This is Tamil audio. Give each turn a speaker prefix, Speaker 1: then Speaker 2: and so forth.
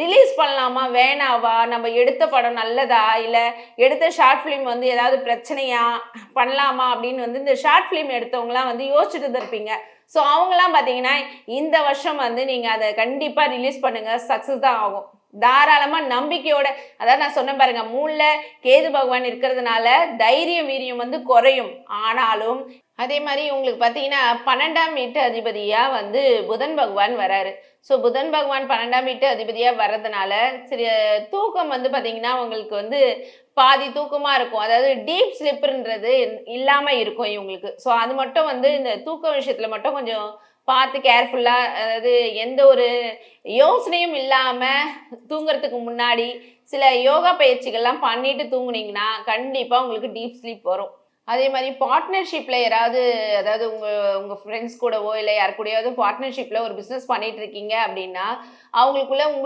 Speaker 1: ரிலீஸ் பண்ணலாமா? வேணாவா? நம்ம எடுத்த படம் நல்லதா? இல்லை எடுத்த ஷார்ட் ஃபிலிம் வந்து ஏதாவது பிரச்சனையா? பண்ணலாமா? அப்படின்னு வந்து இந்த ஷார்ட் ஃபிலிம் எடுத்தவங்களாம் வந்து யோசிச்சுட்டு இருப்பீங்க. ஸோ அவங்களாம் பார்த்தீங்கன்னா இந்த வருஷம் வந்து நீங்கள் அதை கண்டிப்பாக ரிலீஸ் பண்ணுங்கள் சக்ஸஸ் தான் ஆகும். தாராளமாக நம்பிக்கையோட அதாவது நான் சொன்னேன் பாருங்க மூணில் கேது பகவான் இருக்கிறதுனால தைரியம் வீரியம் வந்து குறையும். ஆனாலும் அதே மாதிரி உங்களுக்கு பார்த்தீங்கன்னா பன்னெண்டாம் வீட்டு அதிபதியாக வந்து புதன் பகவான் வராரு. ஸோ புதன் பகவான் பன்னெண்டாம் வீட்டு அதிபதியாக வர்றதுனால சரி தூக்கம் வந்து பார்த்தீங்கன்னா உங்களுக்கு வந்து பாதி தூக்கமாக இருக்கும். அதாவது டீப் ஸ்லிப்புன்றது இல்லாமல் இருக்கும் இவங்களுக்கு. ஸோ அது மட்டும் வந்து இந்த தூக்க விஷயத்தில் மட்டும் கொஞ்சம் பார்த்து கேர்ஃபுல்லாக அதாவது எந்த ஒரு யோசனையும் இல்லாமல் தூங்குறதுக்கு முன்னாடி சில யோகா பயிற்சிகள்லாம் பண்ணிட்டு தூங்குனீங்கன்னா கண்டிப்பாக உங்களுக்கு டீப் ஸ்லீப் வரும். அதே மாதிரி பார்ட்னர்ஷிப்பில் யாராவது அதாவது உங்கள் உங்கள் ஃப்ரெண்ட்ஸ் கூடவோ இல்லை யார் கூடயாவது பார்ட்னர்ஷிப்பில் ஒரு பிஸ்னஸ் பண்ணிகிட்ருக்கீங்க இருக்கீங்க அப்படின்னா அவங்களுக்குள்ள உங்களுக்கு